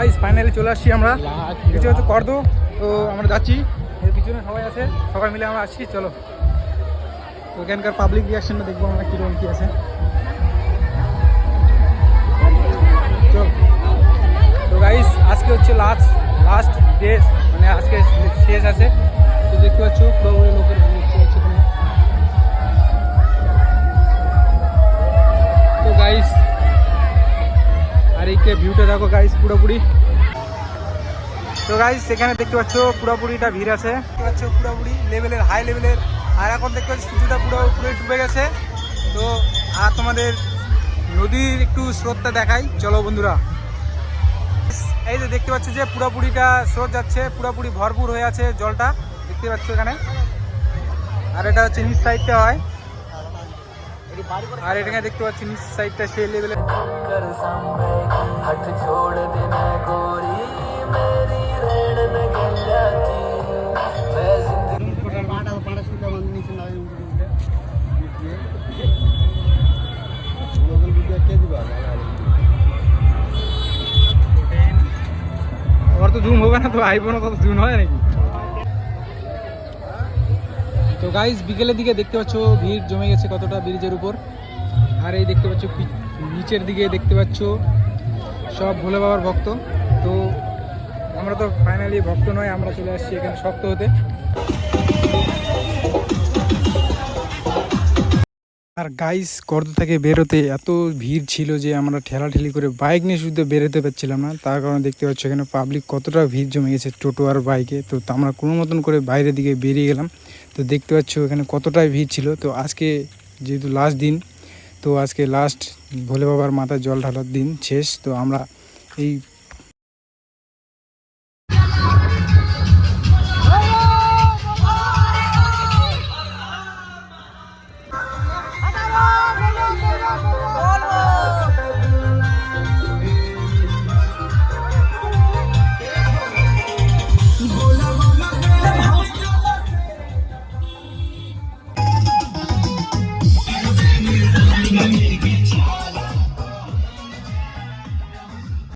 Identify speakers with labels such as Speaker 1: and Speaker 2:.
Speaker 1: Guys finally চলে আসছি আমরা। কিছু হচ্ছে করদো। তো আমরা যাচ্ছি। এর পিছনে সবাই আছে। সবাই মিলে আমরা আসছি। চলো। তো এখানকার পাবলিক রিয়াকশনটা দেখব আমরা কীরকম কী আছে। চল। তো গাইস আজকে হচ্ছে লাস্ট লাস্ট ডে মানে আজকে শেষ আছে। তো দেখতে পাচ্ছ লোকের এই ভিউটা দেখো গাইস পুরোপুরি। তো গাইস এখানে দেখতে পাচ্ছ, পুরোপুরিটা ভিড় আছে। দেখতে পাচ্ছ, পুরোপুরি লেভেলের হাই লেভেলের আর এখন দেখতে পাচ্ছ, সূর্যটা পুরো পুরো ডুবে গেছে। তো, আর তোমাদের নদীর একটু স্রোতটা দেখাই। চলো, বন্ধুরা। এই যে দেখতে পাচ্ছ যে, পুরোপুরিটা স্রোত যাচ্ছে, পুরোপুরি ভরপুর হয়ে আছে জলটা। দেখতে পাচ্ছ এখানে। আর এটা হচ্ছে নিচ সাইডটা হয়। আর এটা দেখতে পাচ্ছি নিচ সাইডটা সেই লেভেলে তো জুম হবে না তো আইফোনও জুম হয় নাকি? তো গাইস বিকেলের দিকে দেখতে পাচ্ছ, ভিড় জমে গেছে কতটা ব্রিজের উপর। আর এই দেখতে পাচ্ছ নিচের দিকে দেখতে পাচ্ছ, সব ভোলে বাবার ভক্ত। তো আমরা তো ফাইনালি ভক্ত নয়, আমরা চলে আসছি এখানে শক্ত হতে। আর গাইস কর্দ থেকে বেরোতে এত ভিড় ছিল যে আমরা ঠেলাঠেলি করে বাইক নিয়ে শুধু বেরোতে পারছিলাম না। তার কারণে দেখতে পাচ্ছ এখানে পাবলিক কতটা ভিড় জমে গেছে টোটো আর বাইকে তো আমরা কোনো মতন করে বাইরের দিকে বেরিয়ে গেলাম। তো দেখতে পাচ্ছ এখানে কতটাই ভিড় ছিল। তো আজকে যেহেতু লাস্ট দিন, তো আজকে লাস্ট ভোলে বাবার মাথায় জল ঢালার দিন শেষ। তো আমরা এই